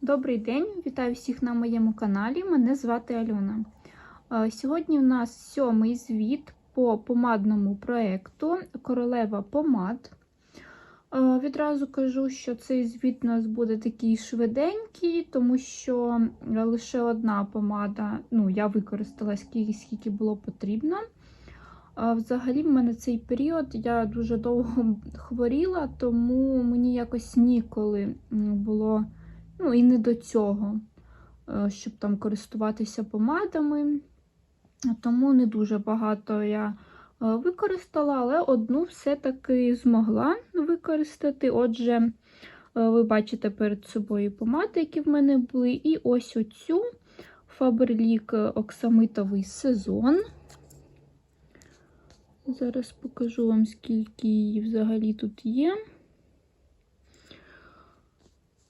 Добрий день, вітаю всіх на моєму каналі. Мене звати Альона. Е, Сьогодні у нас сьомий звіт по помадному проєкту Королева помад. Е, Відразу кажу, що цей звіт у нас буде такий швиденький, тому що лише одна помада, ну, я використала скільки, скільки було потрібно. Взагалі, в мене цей період я дуже довго хворіла, тому мені якось ніколи було ну і не до цього, е, щоб там користуватися помадами. Тому не дуже багато я е, використала, але одну все-таки змогла використати. Отже, е, ви бачите перед собою помади, які в мене були. І ось оцю Faberlic оксамитовий сезон. Зараз покажу вам, скільки її взагалі тут є.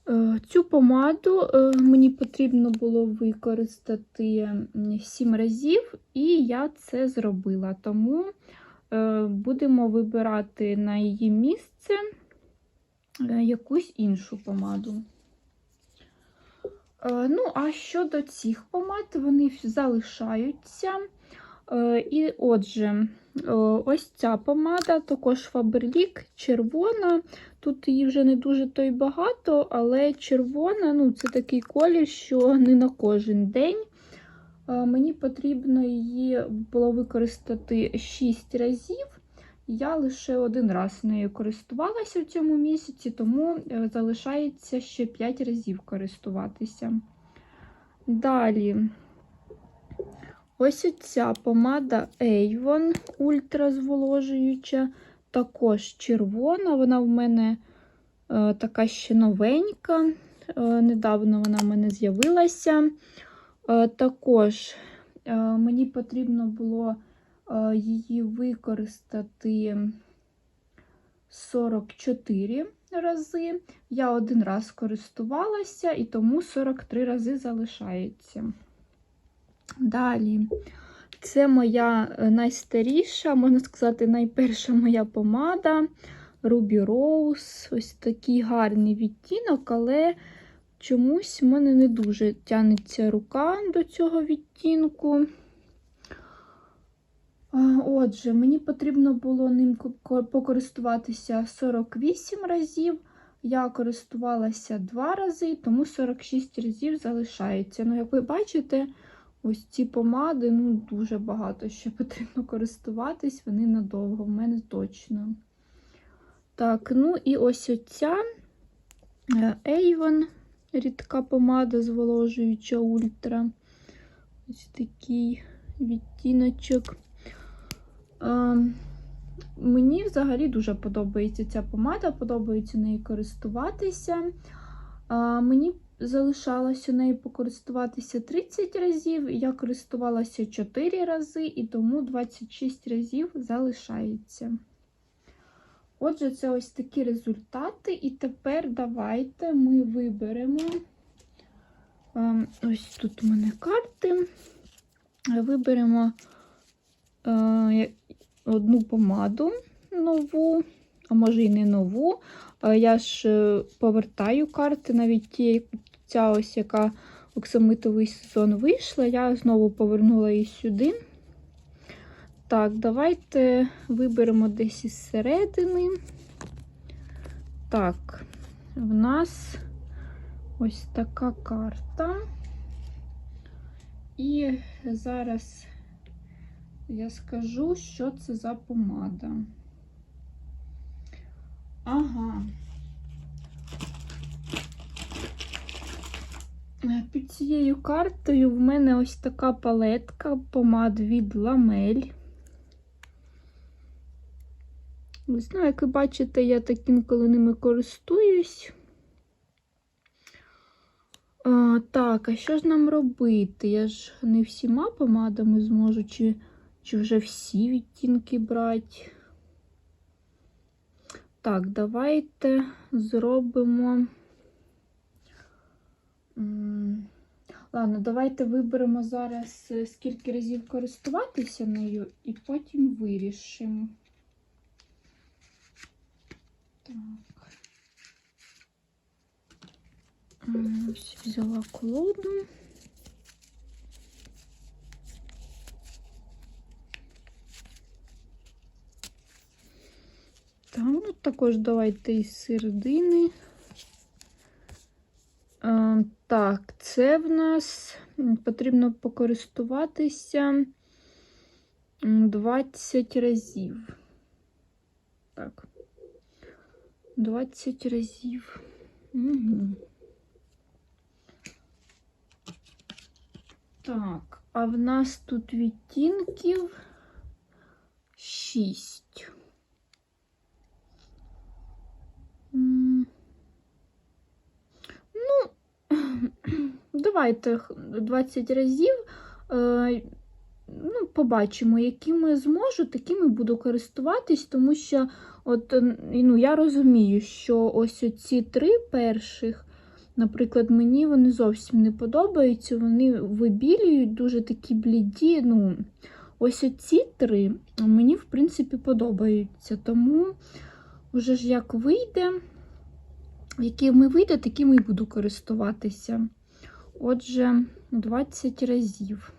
Е, Цю помаду е, мені потрібно було використати 7 разів, і я це зробила. Тому е, будемо вибирати на її місце якусь іншу помаду. Ну, а щодо цих помад, вони залишаються. І отже, ось ця помада, також Faberlic, червона. Тут її вже не дуже то й багато, але червона ну, це такий колір, що не на кожен день. Мені потрібно її було використати 6 разів. Я лише один раз нею користувалася в цьому місяці, тому е, залишається ще 5 разів користуватися. Далі. Ось ця помада Avon ультразволожуюча, також червона. Вона в мене е, така ще новенька. Е, недавно вона в мене з'явилася. Е, також е, мені потрібно було е, її використати 44 рази. Я один раз користувалася, і тому 43 рази залишається. Далі, це моя е, найстаріша, можна сказати, найперша моя помада Ruby Rose. Ось такий гарний відтінок, але чомусь в мене не дуже тянеться рука до цього відтінку. Отже, мені потрібно було ним покористуватися 48 разів. Я користувалася 2 рази, тому 46 разів залишається. Ну, як ви бачите, Ось ці помади, ну, дуже багато ще потрібно користуватись, вони надовго, в мене точно. Так, ну і ось оця е, Avon, рідка помада, зволожуюча ультра. Ось такий відтіночок. А, мені взагалі дуже подобається ця помада, подобається нею користуватися. А, мені залишалося нею покористуватися 30 разів, я користувалася 4 рази, і тому 26 разів залишається. Отже, це ось такі результати. І тепер давайте ми виберемо ем, ось тут у мене карти. Виберемо е, одну помаду нову, а може і не нову. Е, я ж е, повертаю карти, навіть ті, ця ось яка оксамитовий сезон вийшла, я знову повернула її сюди. Так, давайте виберемо десь із середини. Так, в нас ось така карта. І зараз я скажу, що це за помада. Ага. Під цією картою в мене ось така палетка помад від ламель. Ось, ну, як ви бачите, я таким коли ними користуюсь. А, Так, а що ж нам робити? Я ж не всіма помадами зможу, чи, чи вже всі відтінки брати. Так, давайте зробимо. Ладно, давайте виберемо зараз, е, скільки разів користуватися нею, і потім вирішимо. Так. Взяла колоду. Так, ну також давайте із середини. Так, це в нас потрібно покористуватися м, 20 разів. Так. 20 разів. Угу. Так, а в нас тут відтінків 6. Ну, давайте 20 разів. Е, ну, побачимо, якими зможу, такими буду користуватись, тому що от, ну, я розумію, що ось ці три перших, наприклад, мені вони зовсім не подобаються, вони вибілюють, дуже такі бліді. Ну, ось ці три мені, в принципі, подобаються. Тому вже ж як вийде, якими вийде, такими і буду користуватися. Отже, 20 разів.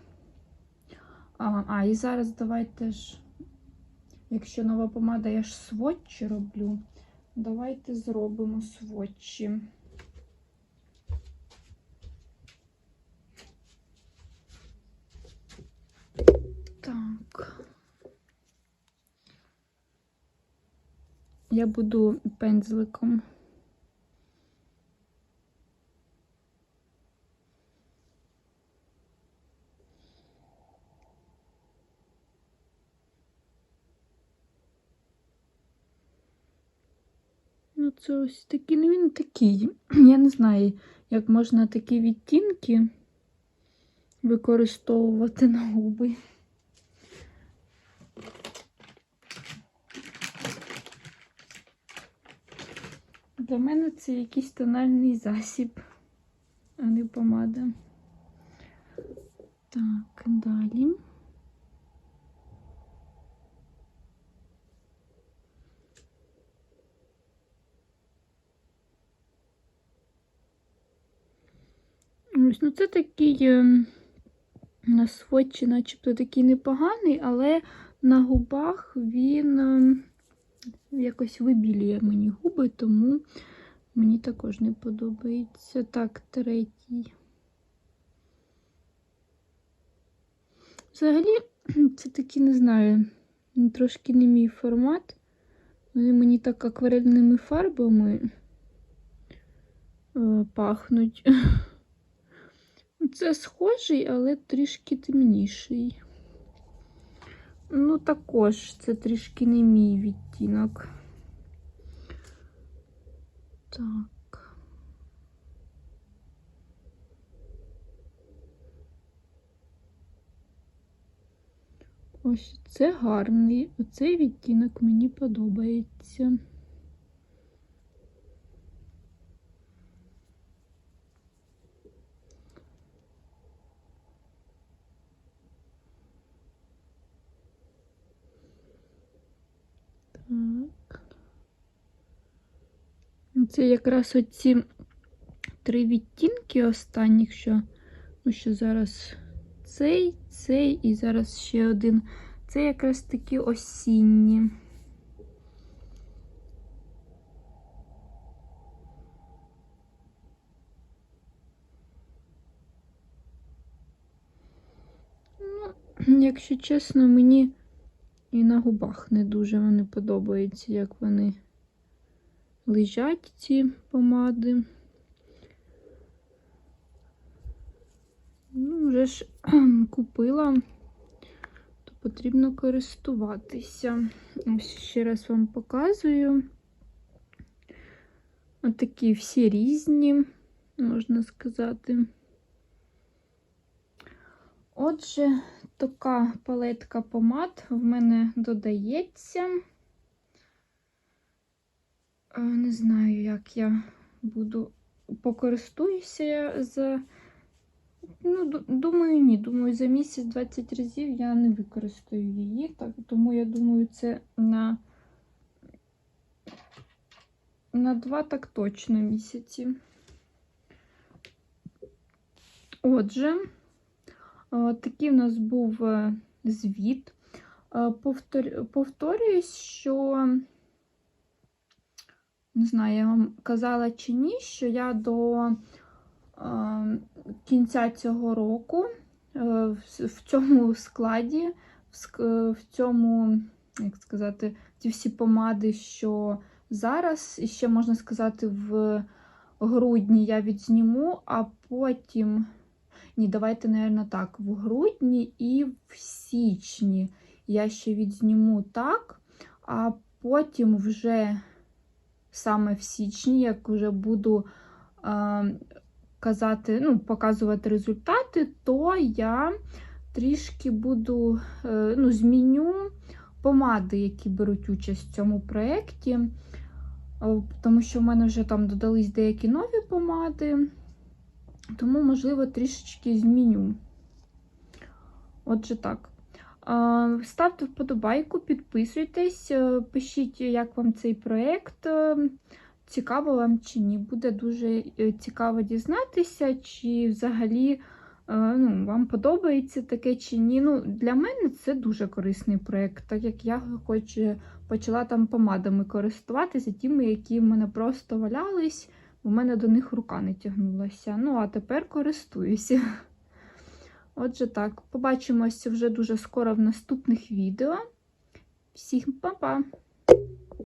А, а, і зараз давайте ж, якщо нова помада, я ж сводчі роблю. Давайте зробимо сводчі. Так. Я буду пензликом. Це ось такий, ну він такий. Я не знаю, як можна такі відтінки використовувати на губи. Для мене це якийсь тональний засіб, а не помада. Так, далі. Ось, ну це такий е, на сводчі, начебто такий непоганий, але на губах він е, якось вибілює мені губи, тому мені також не подобається. Так, третій. Взагалі, це такий, не знаю, трошки не мій формат. Вони мені так акварельними фарбами е, пахнуть. Це схожий, але трішки темніший. Ну, також це трішки не мій відтінок. Так. Ось це гарний. Оцей відтінок мені подобається. Так. Ну, Це якраз оці три відтінки останніх, що, ну, що зараз цей, цей і зараз ще один. Це якраз такі осінні. Ну, якщо чесно, мені і на губах не дуже вони подобаються, як вони лежать, ці помади. Ну, вже ж купила, то потрібно користуватися. Ось ще раз вам показую. Отакі всі різні, можна сказати. Отже, така палетка помад в мене додається. Е, Не знаю, як я буду покористуюся я за. Ну, думаю, ні. Думаю, за місяць 20 разів я не використаю її. Так, тому я думаю, це на, на два так точно місяці. Отже, такий в нас був е, звіт. Е, повтор- Повторююсь, що не знаю, я вам казала чи ні, що я до е, кінця цього року е, в, цьому складі, в, цьому, як сказати, ці всі помади, що зараз, і ще можна сказати, в грудні я відзніму, а потім. Ні, давайте, мабуть, так. В грудні і в січні я ще відзніму так, а потім вже саме в січні, як вже буду е, казати, ну, показувати результати, то я трішки буду е, ну, зміню помади, які беруть участь в цьому проєкті. Е, Тому що в мене вже там додались деякі нові помади. Тому, можливо, трішечки зміню. Отже, так. Ставте вподобайку, підписуйтесь, е, пишіть, як вам цей проєкт, е, цікаво вам чи ні. Буде дуже е, цікаво дізнатися, чи взагалі ну, вам подобається таке чи ні. Ну, Для мене це дуже корисний проєкт, так як я хоч почала там помадами користуватися, тими, які в мене просто валялись. У мене до них рука не тягнулася. Ну, а тепер користуюся. Отже, так, побачимося вже дуже скоро в наступних відео. Всім па-па!